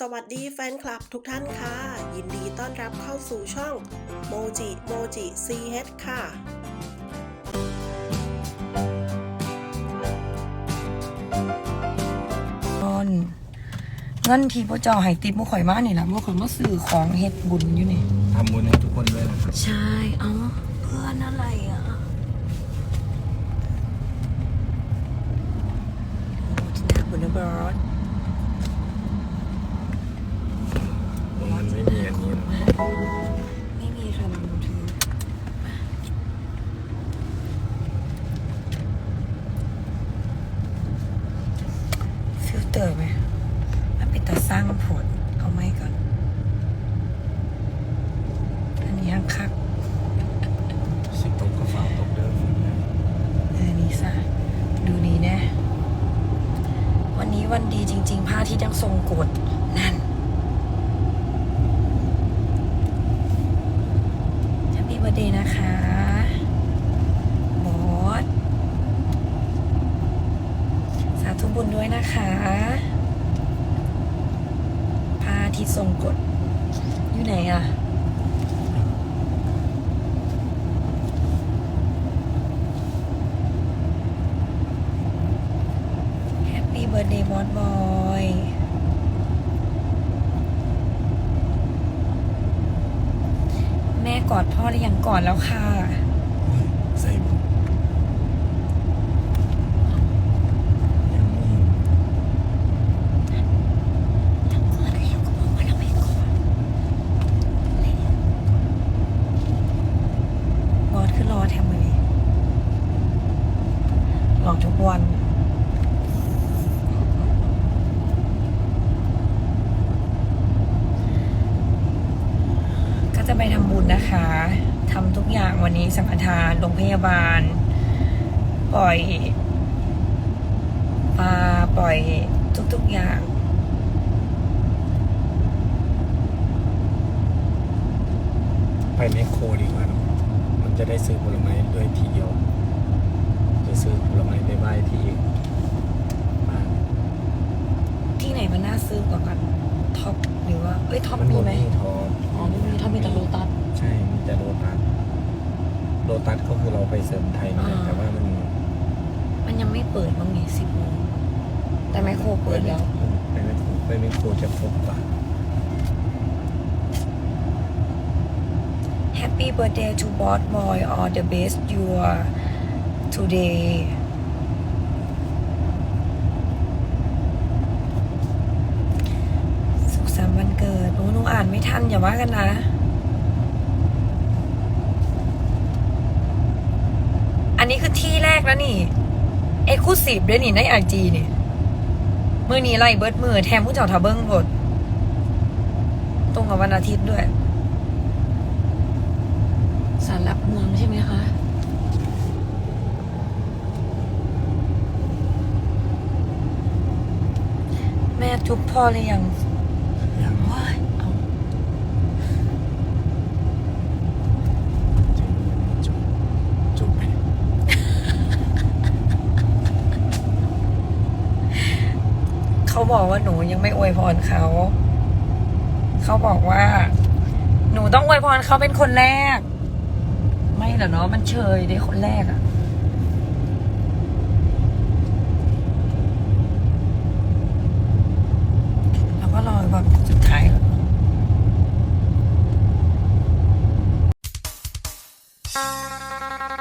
สวัสดีแฟนคลับทุกท่านค่ะ ยินดีต้อนรับเข้าสู่ช่องโมจิโมจิซีเฮดค่ะตอนเงินที่พระเจ้าให้ติดมุข่อยมานี่แหละมุข่อยมาซื้อของเฮ็ดบุญอยู่นี่ ทำบุญให้ทุกคนด้วยนะครับ ใช่ เอ้าเพื่อนอะไรอะโอ้จินดาบุญบรอด มันไม่มีอันนี้หรอก ไม่มีค่ะมันถือฟิล เตอร์ไหมมันเป็นตาสร้างผลเอาไหมก่อน อันนี้ยังคักสิตกกระเป๋าตกเดิมเออนี่ซะดูดีแนะ วันนี้วันดีจริงๆพระอาที่ยังทรงกฎนั่นแฮปปี้เบอร์เดย์นะคะบอส สาธุบุญด้วยนะคะ พาที่ทรงกฎอยู่ไหนอะแฮปปี้เบิร์ดเดย์บอสบอยแม่กอดพ่อหรือยังกอดแล้วค่ะ ใส่บุญยังไม่เห็น ยังกอดแล้วก็บอกว่าเราไม่กอดบอสคือรอแทมเลย หลอกทุกวัน ก็จะไปทำบุญนะคะทำทุกอย่างวันนี้สังฆทานโรงพยาบาล ปล่อยปลาปล่อยทุกๆอย่างไปแมคโครดีกว่าเนอะมันจะได้ซื้อผลไม้ด้วยทีเดียว ซื้อผลไม้ไปไหว้ที่บ้านที่ไหนมันน่าซื้อกว่ากันท็อปหรือว่าเอ้ยท็อปมันมีหมดไหมที่ทออ๋อไม่มีท็อปมีแต่โลตัส ใช่มีแต่โลตัสโลตัสก็คือเราไปเสริมไทยนี่แหละอ่า แต่ว่ามันมันยังไม่เปิดบ้างนี่สิบโมงแต่ไมโครเปิดแล้ว ไปแมคโครไปแมคโครจะครบกว่า Happy birthday to boss boy all the best you are today สุขสันต์วันเกิดโอ้หนูอ่านไม่ทัน อย่าว่ากันนะอันนี้คือที่แรกแล้วนี่ เอ็กซ์คลูซีฟด้วยนี่ ในไอจีนี่มือนี้ไล่เบิร์ดมือแถมผู้เจ้าทาเบิ้งหมดตรงกับวันอาทิตย์ด้วยสารหลักเมืองใช่ไหมคะ จุ๊บพ่อเลยยังอย่างว้ายเอาจุบจุบไปเขาบอกว่าหนูยังไม่อวยพรเขา เขาบอกว่า หนูต้องอวยพรเขาเป็นคนแรก ไม่เหรอเนาะมันเชยได้คนแรกอะ Música